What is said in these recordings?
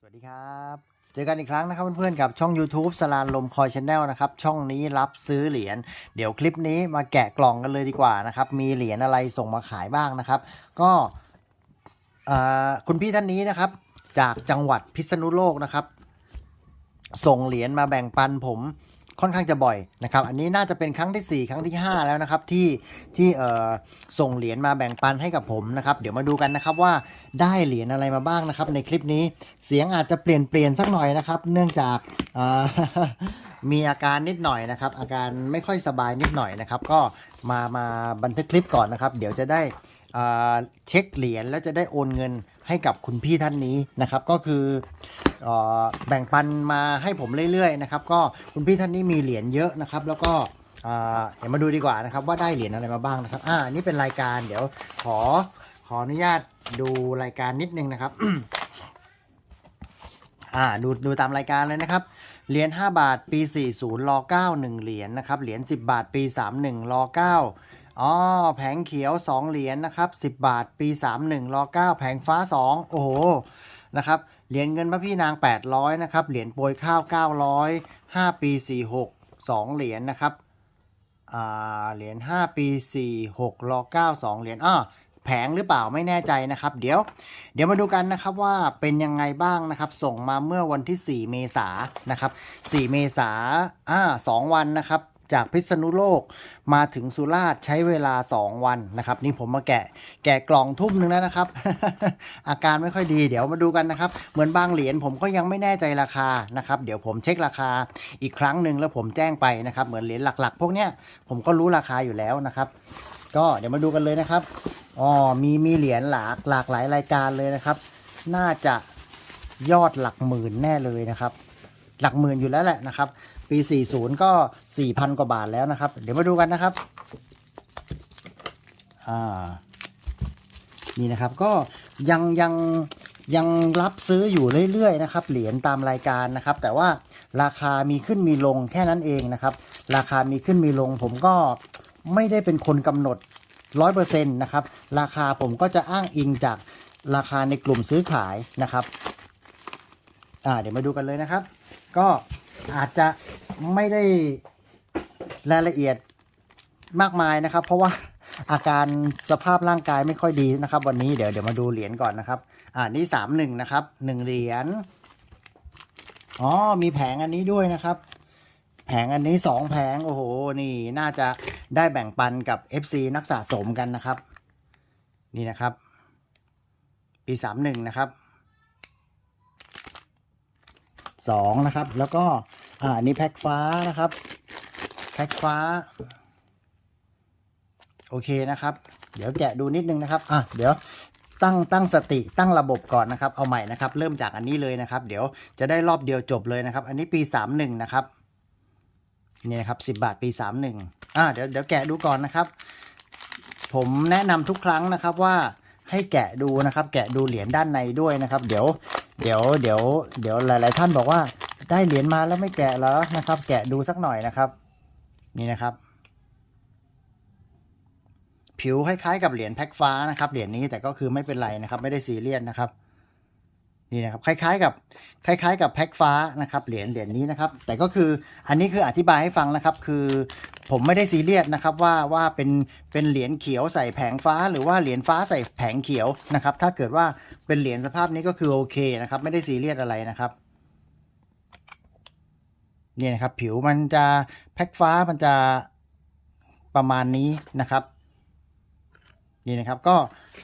สวัสดีครับ เจอกันอีกครั้งนะครับเพื่อนๆกับช่อง YouTube สลานลมคอยชาแนลนะครับ ช่องนี้รับซื้อเหรียญเดี๋ยวคลิปนี้มาแกะกล่องกันเลยดีกว่านะครับ มีเหรียญอะไรส่งมาขายบ้างนะครับ ก็คุณพี่ท่านนี้นะครับ จากจังหวัดพิษณุโลกนะครับ ส่งเหรียญมาแบ่งปันผม ค่อนข้างจะบ่อยนะครับ อันนี้น่าจะเป็นครั้งที่ 4 ครั้งที่ 5 แล้วนะครับที่ที่เอ่อส่งเหรียญมาแบ่งปันให้กับผมนะครับเดี๋ยวมาดูกันนะครับว่าได้เหรียญอะไรมาบ้างนะครับ ในคลิปนี้เสียงอาจจะเปลี่ยนเปลี่ยนสักหน่อยนะครับ เนื่องจากมีอาการนิดหน่อยนะครับ อาการไม่ค่อยสบายนิดหน่อยนะครับ ก็มามาบันทึกคลิปก่อนนะครับ เดี๋ยวจะได้เช็คเหรียญแล้วจะได้โอนเงิน ให้กับคุณพี่ท่านนี้นะครับ ก็คืออแบ่งปันมาให้ผมเรื่อยๆนะครับ ก็คุณพี่ท่านนี้มีเหรียญเยอะนะครับ แล้วก็เดี๋ยวมาดูดีกว่านะครับ ว่าได้เหรียญอะไรมาบ้างนะครับ อ่านี่เป็นรายการเดี๋ยวขอขออนุญาตดูรายการนิดนึงนะครับอ่าดูดูตามรายการเลยนะครับ เหรียญ5บาทปี 40รอ9 1 เหรียญนะครับ เหรียญ10 บาทปี 31รอ9 อ๋อแผงเขียว 2 เหรียญนะครับ 10 บาทปี 31รอ9แผงฟ้า 2 โอ้โหนะครับเหรียญเงินพระพี่นาง 800นะครับเหรียญโปรยข้าว 900 5 ปี 46 2 เหรียญนะครับเหรียญ5 ปี 46รอ9 2 เหรียญอ้อแผงหรือเปล่าไม่แน่ใจนะครับ เดี๋ยว เดี๋ยวมาดูกันนะครับว่าเป็นยังไงบ้างนะครับ ส่งมาเมื่อวันที่ 4 เมษานะครับ 4 เมษาอ่าสองวันนะครับ จากพิษณุโลกมาถึงสุราษฎร์ใช้เวลา 2 วันนะครับ นี่ผมมาแกะแกะกล่องทุ่มหนึ่งแล้วนะครับ อาการไม่ค่อยดีเดี๋ยวมาดูกันนะครับ เหมือนบางเหรียญผมก็ยังไม่แน่ใจราคานะครับ เดี๋ยวผมเช็คราคาอีกครั้งหนึ่งแล้วผมแจ้งไปนะครับ เหมือนเหรียญหลัก ๆ พวกเนี้ยผมก็รู้ราคาอยู่แล้วนะครับ ก็เดี๋ยวมาดูกันเลยนะครับอ๋อมีมีเหรียญหลากหลากหลายรายการเลยนะครับ น่าจะยอดหลักหมื่นแน่เลยนะครับ หลักหมื่นอยู่แล้วแหละนะครับ ปี 40 ก็ 4,000 กว่าบาทแล้วนะครับ เดี๋ยวมาดูกันนะครับ อ่า นี่นะครับ ก็ยังยังยังรับซื้ออยู่เรื่อยๆนะครับ เหรียญตามรายการนะครับ แต่ว่าราคามีขึ้นมีลงแค่นั้นเองนะครับ ราคามีขึ้นมีลง ผมก็ไม่ได้เป็นคนกำหนดร้อยเปอร์เซ็นต์นะครับ ราคาผมก็จะอ้างอิงจากราคาในกลุ่มซื้อขายนะครับ อ่า เดี๋ยวมาดูกันเลยนะครับ ก็ อาจจะไม่ได้รายละเอียดมากมายนะครับ เพราะว่าอาการสภาพร่างกายไม่ค่อยดีนะครับ วันนี้เดี๋ยวเดี๋ยวมาดูเหรียญก่อนนะครับ อ่านี่สามหนึ่งนะครับหนึ่งเหรียญอ๋อมีแผงอันนี้ด้วยนะครับ แผงอันนี้สองแผงโอ้โหนี่น่าจะได้แบ่งปันกับ FC นักสะสมกันนะครับ นี่นะครับ ปีสามหนึ่งนะครับสองนะครับ แล้วก็ อ่านนี้แพ็คฟ้านะครับ แพ็คฟ้า โอเคนะครับ เดี๋ยวแกะดูนิดนึงนะครับ อะ เดี๋ยวตั้งตั้งสติตั้งระบบก่อนนะครับ เอาใหม่นะครับ เริ่มจากอันนี้เลยนะครับ เดี๋ยวจะได้รอบเดียวจบเลยนะครับ อันนี้ปีสามหนึ่งนะครับนี่นะครับสิบาทปีสามหนึ่งอ่าเดี๋ยวเดี๋ยวแกะดูก่อนนะครับ ผมแนะนำทุกครั้งนะครับว่าให้แกะดูนะครับ แกะดูเหรียญด้านในด้วยนะครับ เดี๋ยว เดี๋ยวเดี๋ยวเดี๋ยวหลาย ๆ ท่านบอกว่า ได้เหรียญมาแล้วไม่แกะเหรอนะครับ แกะดูสักหน่อยนะครับ นี่นะครับ ผิวคล้ายๆกับเหรียญแพ็คฟ้านะครับเหรียญนี้แต่ก็คือไม่เป็นไรนะครับ ไม่ได้ซีเรียสนะครับ นี่นะครับ คล้ายๆกับ คล้าย ๆ กับแพ็คฟ้านะครับ เหรียญเหรียญนี้นะครับ แต่ก็คืออันนี้คืออธิบายให้ฟังนะครับ คือผมไม่ได้ซีเรียสนะครับว่าว่าเป็นเป็นเหรียญเขียวใส่แผงฟ้า หรือว่าเหรียญฟ้าใส่แผงเขียวนะครับ ถ้าเกิดว่าเป็นเหรียญสภาพนี้ก็คือโอเคนะครับ ไม่ได้ซีเรียสอะไรนะครับ นี่นะครับผิวมันจะแพ็คฟ้ามันจะประมาณนี้นะครับนี่นะครับก็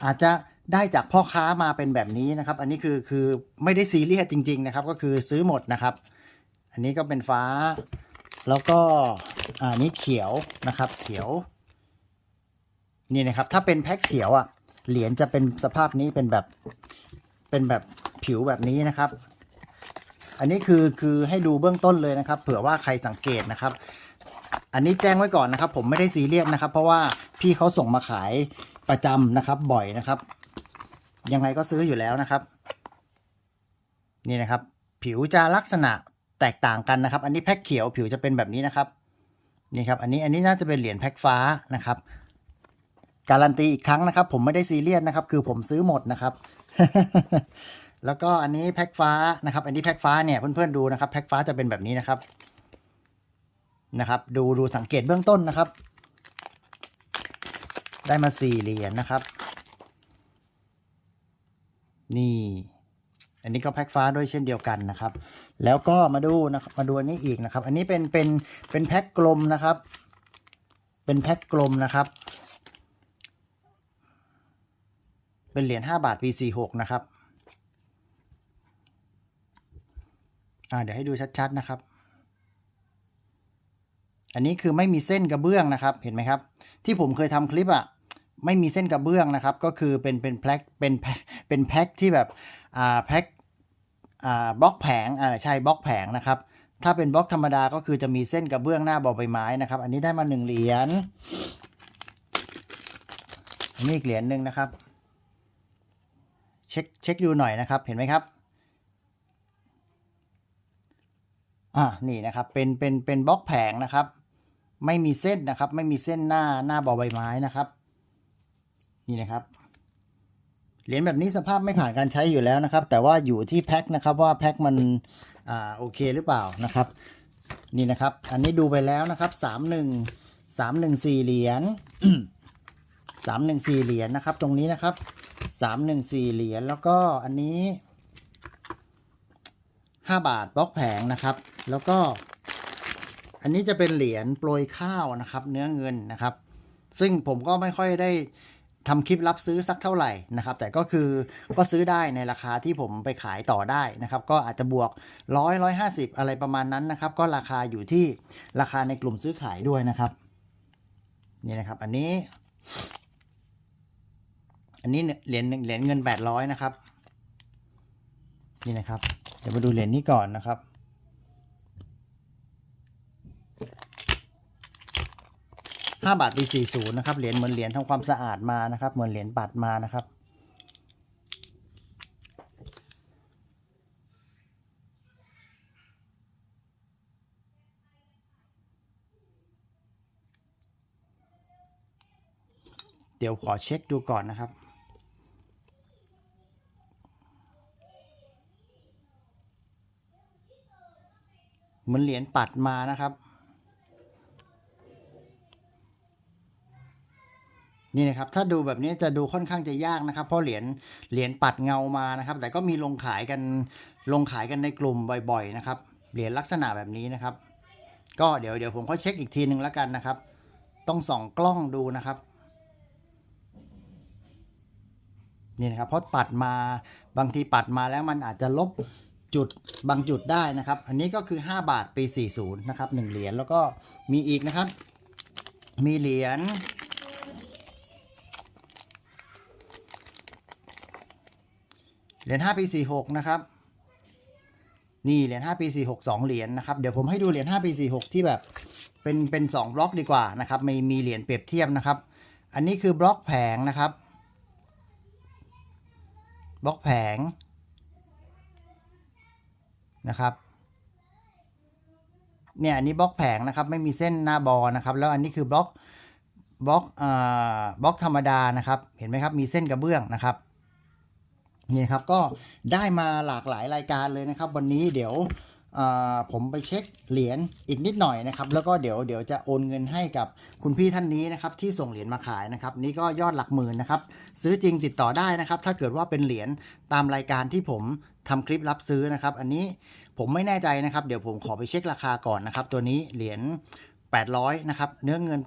อาจจะได้จากพ่อค้ามาเป็นแบบนี้นะครับ อันนี้คือคือไม่ได้ซีเรียสจริง ๆ นะครับ ก็คือซื้อหมดนะครับ อันนี้ก็เป็นฟ้า แล้วก็อันนี้เขียวนะครับ เขียว นี่นะครับ ถ้าเป็นแพ็คเขียวอะเหรียญจะเป็นสภาพนี้เป็นแบบเป็นแบบผิวแบบนี้นะครับ อันนี้คือคือให้ดูเบื้องต้นเลยนะครับ เผื่อว่าใครสังเกตนะครับ อันนี้แจ้งไว้ก่อนนะครับ ผมไม่ได้ซีเรียสนะครับ เพราะว่าพี่เขาส่งมาขายประจำนะครับ บ่อยนะครับ ยังไงก็ซื้ออยู่แล้วนะครับ นี่นะครับ ผิวจะลักษณะแตกต่างกันนะครับ อันนี้แพ็คเขียวผิวจะเป็นแบบนี้นะครับนี่ครับอันนี้อันนี้น่าจะเป็นเหรียญแพ็คฟ้านะครับ การันตีอีกครั้งนะครับ ผมไม่ได้ซีเรียสนะครับ คือผมซื้อหมดนะครับ แล้วก็อันนี้แพ็คฟ้านะครับ อันนี้แพ็คฟ้าเนี่ยเพื่อนๆดูนะครับแพ็คฟ้าจะเป็นแบบนี้นะครับนะครับ ดูดูสังเกตเบื้องต้นนะครับ ได้มาสี่เหรียญนะครับ นี่ อันนี้ก็แพ็คฟ้าด้วยเช่นเดียวกันนะครับ แล้วก็มาดูนะครับมาดูอันนี้อีกนะครับ อันนี้เป็นเป็นเป็นแพ็คกลมนะครับ เป็นแพ็คกลมนะครับ เป็นเหรียญ5บาทปี46นะครับ อ่า เดี๋ยวให้ดูชัดๆนะครับ อันนี้คือไม่มีเส้นกระเบื้องนะครับ เห็นไหมครับ ที่ผมเคยทำคลิปอะ่ะไม่มีเส้นกระเบื้องนะครับ ก็คือเป็นเป็นแพ็คเป็นแพ็คเป็นแพ็คที่แบบอ่าแพ็คอ่าบล็อกแผงอ่าใช่บล็อกแผงนะครับ ถ้าเป็นบล็อกธรรมดาก็คือจะมีเส้นกระเบื้องหน้าบอใบไม้นะครับ อันนี้ได้มาหนึ่งเหรียญนนี้อีกเหรียญหนึ่งนะครับ เช็คเช็คดูหน่อยนะครับ เห็นไหมครับ อ่านี่นะครับ เป็น เป็น เป็นบล็อกแผงนะครับ ไม่มีเส้นนะครับ ไม่มีเส้นหน้า หน้าบอใบไม้นะครับ นี่นะครับ เหรียญแบบนี้สภาพไม่ผ่านการใช้อยู่แล้วนะครับ แต่ว่าอยู่ที่แพ็คนะครับ ว่าแพ็คมัน อ่า โอเคหรือเปล่านะครับ นี่นะครับ อันนี้ดูไปแล้วนะครับ สามหนึ่ง สามหนึ่งสี่เหรียญสามหนึ่งสี่เหรียญนะครับ ตรงนี้นะครับ สามหนึ่งสี่เหรียญ แล้วก็อันนี้5บาทบล็อกแผงนะครับ แล้วก็อันนี้จะเป็นเหรียญโปรยข้าวนะครับ เนื้อเงินนะครับ ซึ่งผมก็ไม่ค่อยได้ทำคลิปรับซื้อสักเท่าไหร่นะครับ แต่ก็คือก็ซื้อได้ในราคาที่ผมไปขายต่อได้นะครับ ก็อาจจะบวกร้อยร้อยห้าสิบอะไรประมาณนั้นนะครับ ก็ราคาอยู่ที่ราคาในกลุ่มซื้อขายด้วยนะครับ นี่นะครับ อันนี้ อันนี้เหรียญเหรียญเงินแปดร้อยนะครับ นี่นะครับ เดี๋ยวมาดูเหรียญนี้ก่อนนะครับ ห้าบาทปีสี่ศูนย์นะครับเหรียญเหมือนเหรียญทำความสะอาดมานะครับ เหมือนเหรียญปัดมานะครับ เดี๋ยวขอเช็คดูก่อนนะครับเหมือนเหรียญปัดมานะครับ นี่นะครับถ้าดูแบบนี้จะดูค่อนข้างจะยากนะครับ เพราะเหรียญเหรียญปัดเงามานะครับ แต่ก็มีลงขายกันลงขายกันในกลุ่มบ่อยๆนะครับเหรียญลักษณะแบบนี้นะครับ ก็เดี๋ยวเดี๋ยวผมค่อยเช็คอีกทีหนึ่งแล้วกันนะครับ ต้องส่องกล้องดูนะครับนี่นะครับเพราะปัดมาบางทีปัดมาแล้วมันอาจจะลบจุดบางจุดได้นะครับ อันนี้ก็คือ 5 บาทปี 40 นะครับ1เหรียญแล้วก็มีอีกนะครับ มีเหรียญ เหรียญ5ปี46นะครับ นี่เหรียญ5ปี46 2เหรียญนะครับ เดี๋ยวผมให้ดูเหรียญ5ปี46ที่แบบเป็นเป็น2บล็อกดีกว่านะครับมีมีเหรียญเปรียบเทียบนะครับ อันนี้คือบล็อกแผงนะครับ บล็อกแผงนะครับเนี่ยอันนี้บล็อกแผงนะครับไม่มีเส้นหน้าบอนะครับ แล้วอันนี้คือบล็อกบล็อกอ่าบล็อกธรรมดานะครับ เห็นไหมครับมีเส้นกระเบื้องนะครับ นี่ครับก็ได้มาหลากหลายรายการเลยนะครับ วันนี้เดี๋ยวผมไปเช็คเหรียญอีกนิดหน่อยนะครับ แล้วก็เดี๋ยวเดี๋ยวจะโอนเงินให้กับคุณพี่ท่านนี้นะครับ ที่ส่งเหรียญมาขายนะครับ นี่ก็ยอดหลักหมื่นนะครับ ซื้อจริงติดต่อได้นะครับ ถ้าเกิดว่าเป็นเหรียญตามรายการที่ผมทำคลิปรับซื้อนะครับ อันนี้ผมไม่แน่ใจนะครับ เดี๋ยวผมขอไปเช็คราคาก่อนนะครับ ตัวนี้เหรียญ800นะครับ เนื้อเงิน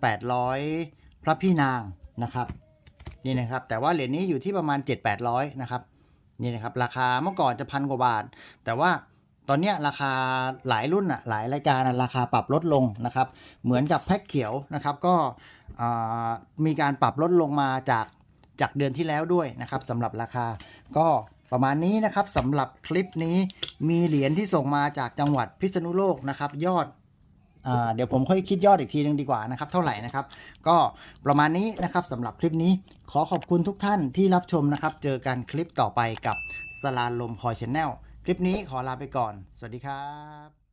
800 พระพี่นางนะครับนี่นะครับ แต่ว่าเหรียญนี้อยู่ที่ประมาณ 7-800นะครับ นี่นะครับราคาเมื่อก่อนจะพันกว่าบาท แต่ว่าตอนนี้ราคาหลายรุ่นอะหลายรายการอะราคาปรับลดลงนะครับ เหมือนกับแพ็คเขียวนะครับก็มีการปรับลดลงมาจากจากเดือนที่แล้วด้วยนะครับสำหรับราคาก็ประมาณนี้นะครับสำหรับคลิปนี้มีเหรียญที่ส่งมาจากจังหวัดพิษณุโลกนะครับ ยอด เดี๋ยวผมค่อยคิดยอดอีกทีนึงดีกว่านะครับ เท่าไหร่นะครับ ก็ประมาณนี้นะครับสำหรับคลิปนี้ขอขอบคุณทุกท่านที่รับชมนะครับ เจอกันคลิปต่อไปกับสลาลมคอยชแนลคลิปนี้ขอลาไปก่อน สวัสดีครับ